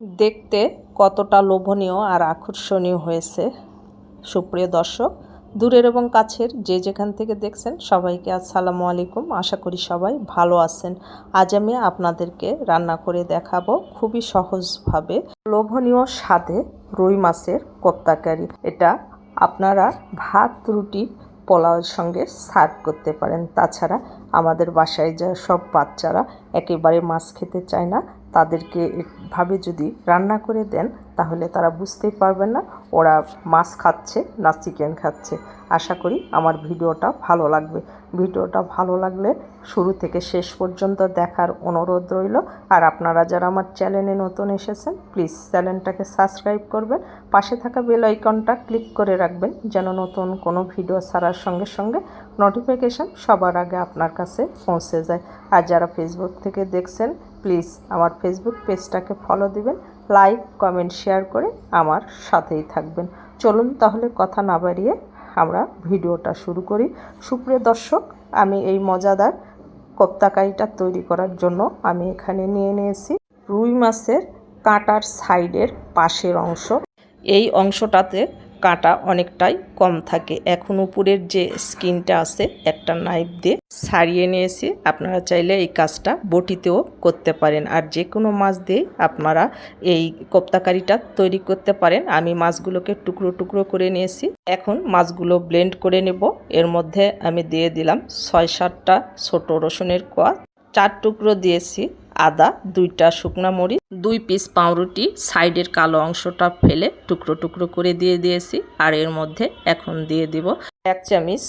দেখতে কতটা লোভনীয় আর আকর্ষণীয় হয়েছে। সুপ্রিয় দর্শক, দূরের এবং কাছের যে যেখান থেকে দেখছেন সবাইকে আসসালামু আলাইকুম। আশা করি সবাই ভালো আছেন। আজ আমি আপনাদেরকে রান্না করে দেখাবো খুবই সহজভাবে লোভনীয় স্বাদে রুই মাছের কোপ্তাকারি। এটা আপনারা ভাত, রুটি পোলাওয়ের সঙ্গে সার্ভ করতে পারেন। তাছাড়া আমাদের বাসায় যা সব বাচ্চারা একেবারে মাছ খেতে চায় না তাদেরকে এভাবে যদি রান্না করে দেন, তাহলে তারা বুঝতেই পারবেন না, ওরা মাছ খাচ্ছে না চিকেন খাচ্ছে। আশা করি আমার ভিডিওটা ভালো লাগবে। ভিডিওটা ভালো লাগলে শুরু থেকে শেষ পর্যন্ত দেখার অনুরোধ রইল। আর আপনারা যারা আমার চ্যানেলে নতুন এসেছেন প্লিজ চ্যানেলটাকে সাবস্ক্রাইব করবেন। পাশে থাকা বেল আইকনটা ক্লিক করে রাখবেন, যেন নতুন কোনো ভিডিও ছাড়ার সঙ্গে সঙ্গে নোটিফিকেশান সবার আগে আপনার কাছে পৌঁছে যায়। আর যারা ফেসবুক থেকে দেখছেন প্লিজ আমার ফেসবুক পেজটাকে ফলো দিবেন লাইক কমেন্ট শেয়ার করে আমার সাথেই থাকবেন। চলুন তাহলে কথা না বাড়িয়ে আমরা ভিডিওটা শুরু করি। সুপ্রিয় দর্শক, আমি এই মজাদার কোপ্তাকারিটা তৈরি করার জন্য আমি এখানে নিয়ে নিয়েছি রুই মাছের কাঁটার সাইডের পাশের অংশ। এই অংশটাতে কাঁটা অনেকটাই কম থাকে। এখন উপরের যে স্কিনটা আছে, একটা নাইফ দিয়ে ছাড়িয়ে নিয়েছি। আপনারা চাইলে এই কাজটা বটিতেও করতে পারেন। আর যে কোনো মাছ দিয়ে আপনারা এই কোপ্তাকারিটা তৈরি করতে পারেন। আমি মাছগুলোকে টুকরো টুকরো করে নিয়েছি। এখন মাছগুলো ব্লেন্ড করে নেব। এর মধ্যে আমি দিয়ে দিলাম ছয় সাতটা ছোট রসুনের কোয়া। চার টুকরো দিয়েছি। আদা, দুইটা শুকনা মরিচ, দুই পিস পাউরুটি, সাইডের কালো অংশটা ফেলে টুকরো টুকরো করে দিয়ে দিয়েছি, আর এর মধ্যে এখন দিয়ে দিব এক চামিচ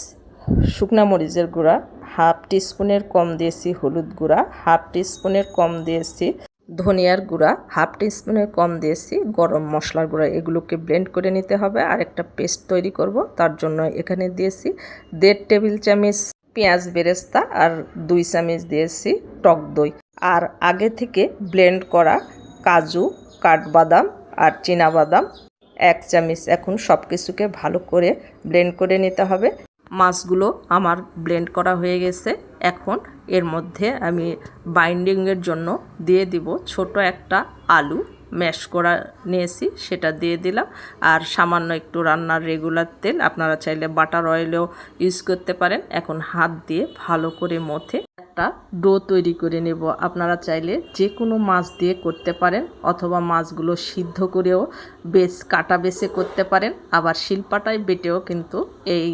শুকনা মরিচের গুঁড়া, হাফ টিস্পুনের কম দিয়েছি হলুদ গুঁড়া, হাফ টিস্পুনের কম দিয়েছি ধনিয়ার গুঁড়া, হাফ টিস্পুনের কম দিয়েছি গরম মশলার গুঁড়া। এগুলোকে ব্লেন্ড করে নিতে হবে, আর একটা পেস্ট তৈরি করব, তার জন্য এখানে দিয়েছি দেড় টেবিল চামচ পেঁয়াজ বেরেস্তা, আর দুই চামচ দিয়েছি টক দই। আর আগে থেকে ব্লেন্ড করা কাজু, কাঠবাদাম আর বাদাম এক চামিচ এখন সব কিছুকে ভালো করে ব্লেন্ড করে নিতে হবে। মাছগুলো আমার ব্লেন্ড করা হয়ে গেছে। এখন এর মধ্যে আমি বাইন্ডিংয়ের জন্য দিয়ে দিব ছোট একটা আলু। ম্যাশ করা নিয়েছি, সেটা দিয়ে দিলাম। আর সামান্য একটু রান্নার রেগুলার তেল, আপনারা চাইলে বাটার অয়েলেও ইউজ করতে পারেন। এখন হাত দিয়ে ভালো করে মথে একটা ডো তৈরি করে নেব। আপনারা চাইলে যে কোনো মাছ দিয়ে করতে পারেন, অথবা মাছগুলো সিদ্ধ করেও বেশ কাটা বেছে করতে পারেন। আবার শিলপাটায় বেটেও কিন্তু এই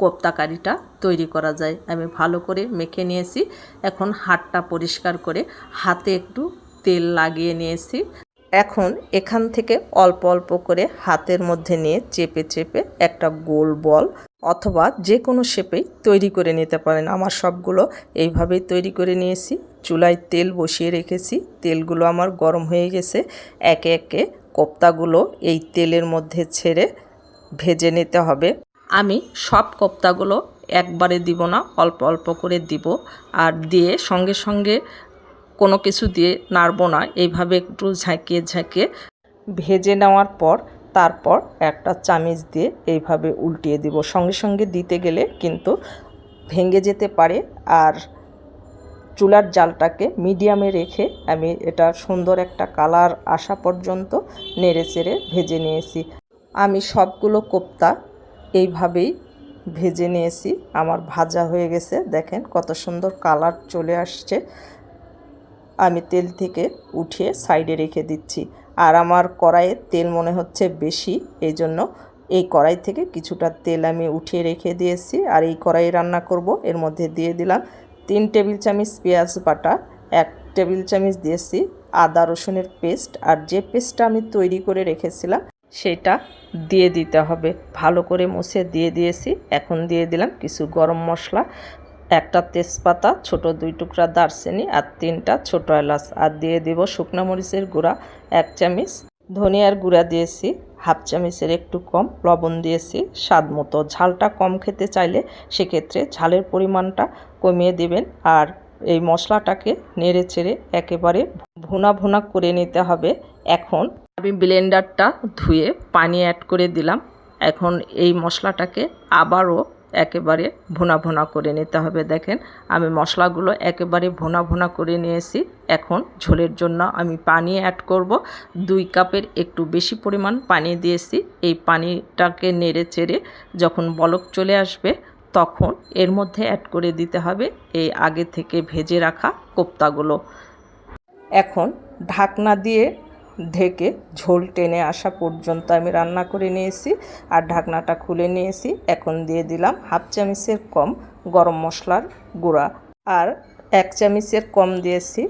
কোপ্তাকারিটা তৈরি করা যায়। আমি ভালো করে মেখে নিয়েছি। এখন হাতটা পরিষ্কার করে হাতে একটু তেল লাগিয়ে নিয়েছি। এখন এখান থেকে অল্প অল্প করে হাতের মধ্যে নিয়ে চেপে চেপে একটা গোল বল অথবা যে কোনো শেপেই তৈরি করে নিতে পারেন। আমার সবগুলো এইভাবেই তৈরি করে নিয়েছি। চুলায় তেল বসিয়ে রেখেছি। তেলগুলো আমার গরম হয়ে গেছে। একে একে কোপ্তাগুলো এই তেলের মধ্যে ছেড়ে ভেজে নিতে হবে। আমি সব কোপ্তাগুলো একবারে দিব না, অল্প অল্প করে দিব। আর দিয়ে সঙ্গে সঙ্গে কোনো কিছু দিয়ে নাড়ব না। এইভাবে একটু ঝাঁকিয়ে ঝাঁকিয়ে ভেজে নেওয়ার পর তারপর একটা চামিচ দিয়ে এইভাবে উল্টিয়ে দিব। সঙ্গে সঙ্গে দিতে গেলে কিন্তু ভেঙে যেতে পারে আর চুলার জালটাকে মিডিয়ামে রেখে আমি এটা সুন্দর একটা কালার আসা পর্যন্ত নেড়ে চেড়ে ভেজে নিয়েছি। আমি সবগুলো কোপ্তা এইভাবেই ভেজে নিয়েছি। আমার ভাজা হয়ে গেছে। দেখেন কত সুন্দর কালার চলে আসছে। আমি তেল থেকে উঠিয়ে সাইডে রেখে দিচ্ছি। আর আমার কড়াইয়ে তেল মনে হচ্ছে বেশি এই জন্য এই কড়াই থেকে কিছুটা তেল আমি উঠিয়ে রেখে দিয়েছি। আর এই কড়াই রান্না করব, এর মধ্যে দিয়ে দিলাম তিন টেবিল চামচ পেঁয়াজ বাটা, এক টেবিল চামচ দিয়েছি আদা রসুনের পেস্ট, আর যে পেস্টটা আমি তৈরি করে রেখেছিলাম সেটা দিয়ে দিতে হবে। ভালো করে মুছে দিয়ে দিয়েছি, এখন দিয়ে দিলাম কিছু গরম মশলা একটা তেজপাতা, ছোট দুই টুকরা দারচিনি আর তিনটা ছোট এলাচ। আর দিয়ে দেব শুকনো মরিচের গুঁড়া, এক চামচ ধনিয়ার গুঁড়া দিয়েছি, হাফ চামচের একটু কম লবণ দিয়েছি। স্বাদ মতো। ঝালটা কম খেতে চাইলে সেক্ষেত্রে ঝালের পরিমাণটা কমিয়ে দিবেন। আর এই মশলাটাকে নেড়ে চেড়ে একেবারে ভুনা ভুনা করে নিতে হবে। এখন আমি ব্লেন্ডারটা ধুয়ে পানি অ্যাড করে দিলাম। এখন এই মশলাটাকে আবারও একেবারে ভুনা ভুনা করে নিতে হবে। দেখেন, আমি মশলাগুলো একেবারে ভুনা ভুনা করে নিয়েছি। এখন ঝোলের জন্য আমি পানি অ্যাড করব। দুই কাপের একটু বেশি পরিমাণ পানি দিয়েছি। এই পানিটাকে নেড়ে চেড়ে যখন বলক চলে আসবে, তখন এর মধ্যে অ্যাড করে দিতে হবে এই আগে থেকে ভেজে রাখা কোপ্তাগুলো। এখন ঢাকনা দিয়ে ঢেকে ঝোল টেনে আসা পর্যন্ত আমি রান্না করে নিয়েছি আর ঢাকনাটা খুলে নিয়েছি। এখন দিয়ে দিলাম হাফ চামচের কম গরম মশলার গুঁড়া। আর এক চামচের কম দিয়েছি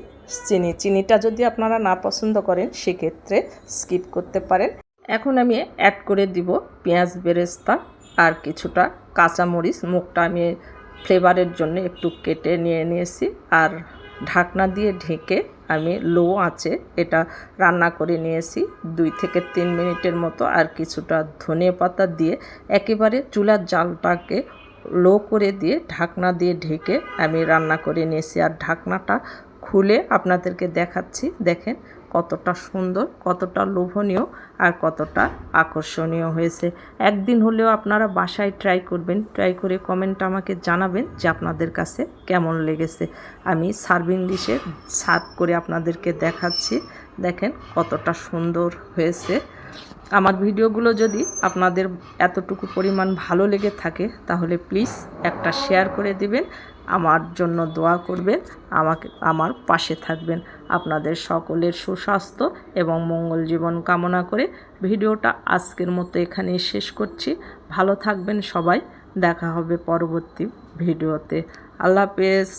চিনি। চিনিটা যদি আপনারা না পছন্দ করেন, সেক্ষেত্রে স্কিপ করতে পারেন। এখন আমি অ্যাড করে দিব পেঁয়াজ বেরেস্তা আর কিছুটা কাঁচামরিচ। মুখটা আমি ফ্লেভারের জন্য একটু কেটে নিয়ে নিয়েছি। আর ঢাকনা দিয়ে ঢেকে আমি লো আঁচে এটা রান্না করে নিয়েছি। দুই থেকে তিন মিনিটের মতো আর কিছুটা ধনে পাতা দিয়ে একেবারে চুলার জালটাকে লো করে দিয়ে ঢাকনা দিয়ে ঢেকে আমি রান্না করে নিয়েছি। আর ঢাকনাটা খুলে আপনাদেরকে দেখাচ্ছি। দেখেন কতটা সুন্দর, কতটা লোভনীয় আর কতটা আকর্ষণীয় হয়েছে। একদিন হলেও আপনারা বাসায় ট্রাই করবেন ট্রাই করে কমেন্ট আমাকে জানাবেন যে আপনাদের কাছে কেমন লেগেছে। আমি সার্ভিং ডিশে সার্ভ করে আপনাদেরকে দেখাচ্ছি। দেখেন কতটা সুন্দর হয়েছে। আমার ভিডিওগুলো যদি আপনাদের এতটুকু পরিমাণ ভালো লেগে থাকে, তাহলে প্লিজ একটা শেয়ার করে দিবেন। আমার জন্য দোয়া করবেন, আমাকে, আমার পাশে থাকবেন। আপনাদের সকলের সুস্বাস্থ্য এবং মঙ্গল জীবন কামনা করে ভিডিওটা আজকের মতো এখানেই শেষ করছি। ভালো থাকবেন সবাই। দেখা হবে পরবর্তী ভিডিওতে। আল্লাহ হাফেজ।